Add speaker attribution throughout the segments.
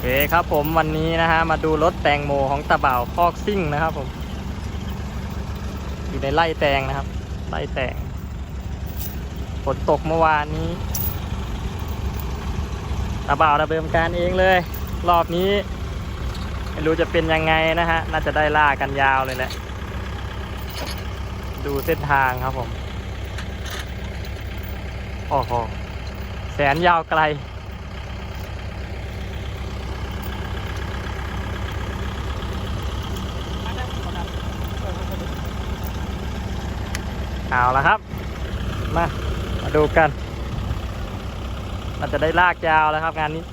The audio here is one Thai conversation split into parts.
Speaker 1: เคครับผมวันนี้นะฮะมาดูรถแตงโมของตะบ่าวคอกซิ่งนะครับผม อยู่ในไร่แตงนะครับ ไร่แตงฝนตกเมื่อวานนี้ตะบ่าวดำเนินการเองเลย รอบนี้ ไม่รู้จะเป็นยังไงนะฮะ น่าจะได้ล่ากันยาวเลยแหละ ดูเส้นทางครับผม โอ้โห แสนยาวไกล เอาละครับ มา มาดูกัน มันจะได้ลากยาวแล้วครับงานนี้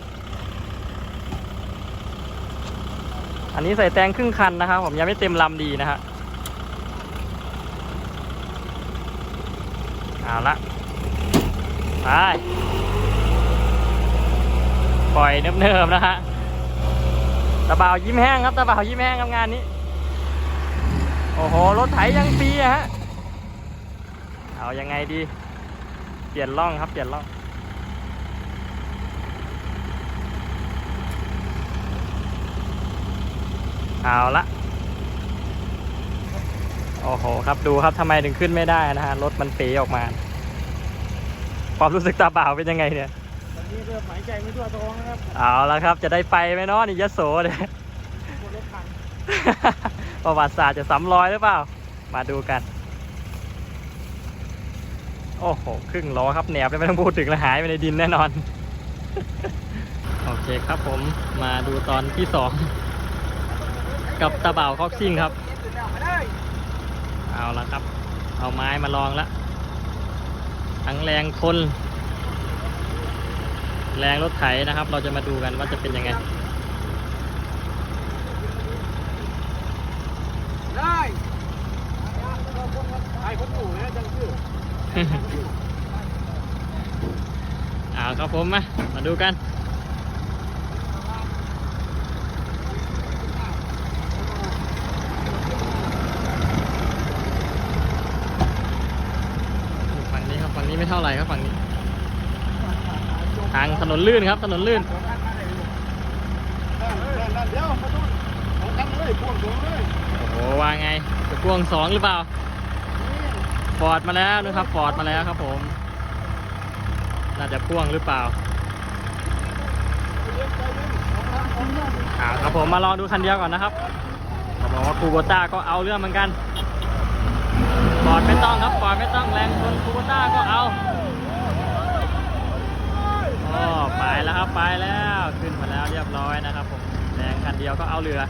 Speaker 1: อันนี้ใส่แตงครึ่งคันนะครับ ผมยังไม่เต็มลำดีนะฮะเอาละไปปล่อยเนิบๆนะฮะตะบ่าวยิ้มแห้งครับตะบ่าวยิ้มแห้งครับงานนี้ โอ้โห รถไถยังฟรีอะฮะ เอายังไงดี เปลี่ยนล่องครับ เปลี่ยนล่องเอาละโอ้โหครับดูครับทำไมถึงขึ้นไม่ได้นะฮะรถมันเป๋ออกมา ความรู้สึกตาบ่าวเป็นยังไงเนี่ย
Speaker 2: ตอนนี้เริ่มหายใจไม่ทั่วท้องนะครับ
Speaker 1: เอาละครับ จะได้ไปไหมเนาะนี่ยโสเนี่ย
Speaker 2: ปวดรถพัง
Speaker 1: ประวัติศาสตร์จะซ้ำรอยหรือเปล่า มาดูกัน โอ้โห ครึ่งล้อครับแหนบเลยไม่ต้องพูดถึงแล้วหายไปในดินแน่นอน โอเคครับผมมาดูตอนที่สองกับตะเบ่าคอกซิ่งครับ เอาละครับ เอาไม้มาลองละทั้งแรงคน แรงรถไถนะครับ เราจะมาดูกันว่าจะเป็นยังไง
Speaker 2: ได้ไอ้คนอยู่นะจังชื่อ
Speaker 1: เอาครับผมมา มาดูกัน ฝั่งนี้ครับ ฝั่งนี้ไม่เท่าไหร่ครับ ฝั่งนี้ ทางถนนลื่นครับ ถนนลื่นโอ้โหว่าไงจะพ่วงสองหรือเปล่า อร์ดมาแล้วนะครับฟอร์ดมาแล้วครับผม น่าจะพ่วงหรือเปล่าอ่าครับผมมาลองดูคันเดียวก่อนนะครับเขาบอกว่าคูโบต้าก็เอาเรื่องเหมือนกันฟอร์ดไม่ต้องครับฟอร์ดไม่ต้องแรงชนคูโบต้าก็เอาอ๋อไปแล้วครับไปแล้วขึ้นมาแล้วเรียบร้อยนะครับผมแรงคันเดียวก็เอาเรือ